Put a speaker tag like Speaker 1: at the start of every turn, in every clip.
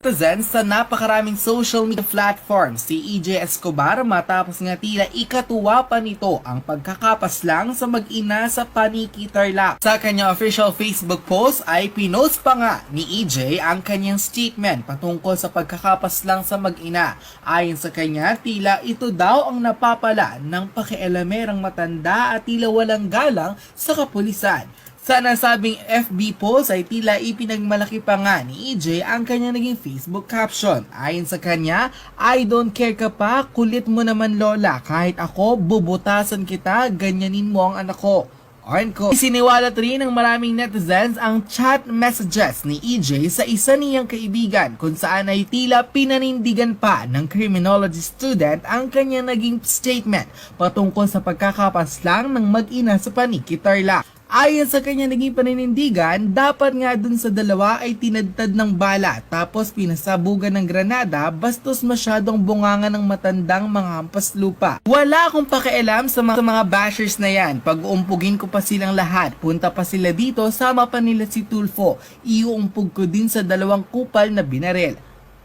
Speaker 1: Present sa napakaraming social media platforms si EJ Escobar matapos nga tila ikatuwa pa nito ang pagkakapas lang sa mag-ina sa Paniki Tarlac. Sa kanyang official Facebook post ay pinost pa nga ni EJ ang kanyang statement patungkol sa pagkakapas lang sa mag-ina. Ayon sa kanya, tila ito daw ang napapala ng pakialamerang matanda at tila walang galang sa kapulisan. Sa nasabing FB post ay tila ipinagmalaki pa nga ni EJ ang kanya naging Facebook caption. Ayon sa kanya, I don't care ka pa, kulit mo naman lola. Kahit ako, bubutasan kita, ganyanin mo ang anak ko. On ko. Siniwalat rin ng maraming netizens ang chat messages ni EJ sa isa niyang kaibigan kung saan ay tila pinanindigan pa ng criminology student ang kanyang naging statement patungkol sa pagkakapas lang ng mag-ina sa paniki Tarlac. Ayon sa kanya naging paninindigan, dapat nga dun sa dalawa ay tinadtad ng bala tapos pinasabugan ng granada bastos masyadong bunganga ng matandang mga hampas lupa. Wala akong pakialam sa mga, sa mga bashers na yan. Pag uumpugin ko pa silang lahat, punta pa sila dito, sama pa nila si Tulfo. Iuumpog ko din sa dalawang kupal na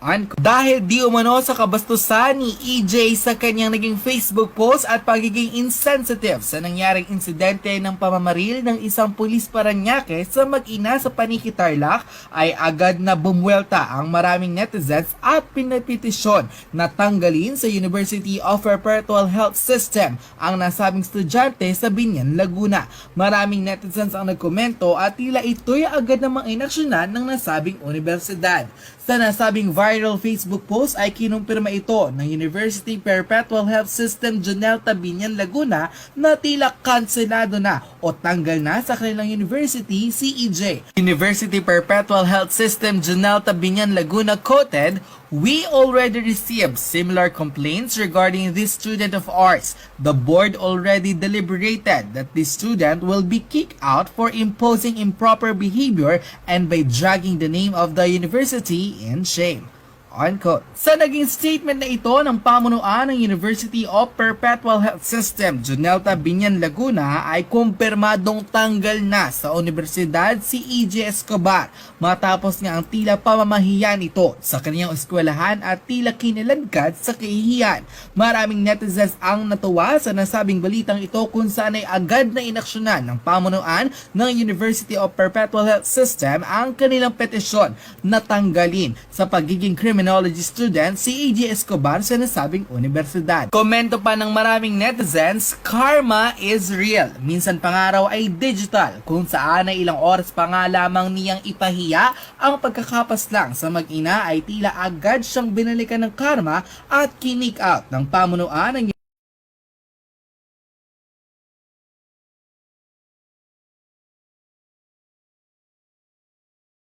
Speaker 1: Unquote. Dahil di umano sa kabastusan ni EJ sa kanyang naging Facebook post at pagiging insensitive sa nangyaring insidente ng pamamaril ng isang pulis Paranaque sa mag-ina sa Paniki Tarlac ay agad na bumwelta ang maraming netizens at pinapetisyon na tanggalin sa University of Perpetual Health System ang nasabing estudyante sa Binyan, Laguna. Maraming netizens ang nagkomento at tila ito'y agad namang inaksyonan ng nasabing universidad. Sa nasabing viral Facebook post ay kinumpirma ito ng University Perpetual Health System Junelta Binyan Laguna na tila kanselado na o tanggal na sa kanilang university CEJ. University Perpetual Health System Junelta Binyan Laguna quoted, We already received similar complaints regarding this student of ours. The board already deliberated that this student will be kicked out for imposing improper behavior and by dragging the name of the university in shame. Unquote. Sa naging statement na ito ng pamunuan ng University of Perpetual Health System, Junelta Binyan Laguna ay kumpirmadong tanggal na sa universidad si EJ Escobar matapos nga ang tila pamamahiyan ito sa kanyang eskwelahan at tila kiniladkad sa kahihiyan. Maraming netizens ang natuwa sa nasabing balitang ito kung saan ay agad na inaksyonan ng pamunuan ng University of Perpetual Health System ang kanilang petisyon na tanggalin sa pagiging criminology student si EJ Escobar sa nasabing universidad. Komento pa ng maraming netizens, karma is real. Minsan pangaraw ay digital kung saan ay ilang oras pa nga lamang niyang ipahiya ang pagkakapas lang sa mag-ina ay tila agad siyang binalikan ng karma at kinik out ng pamunuan ng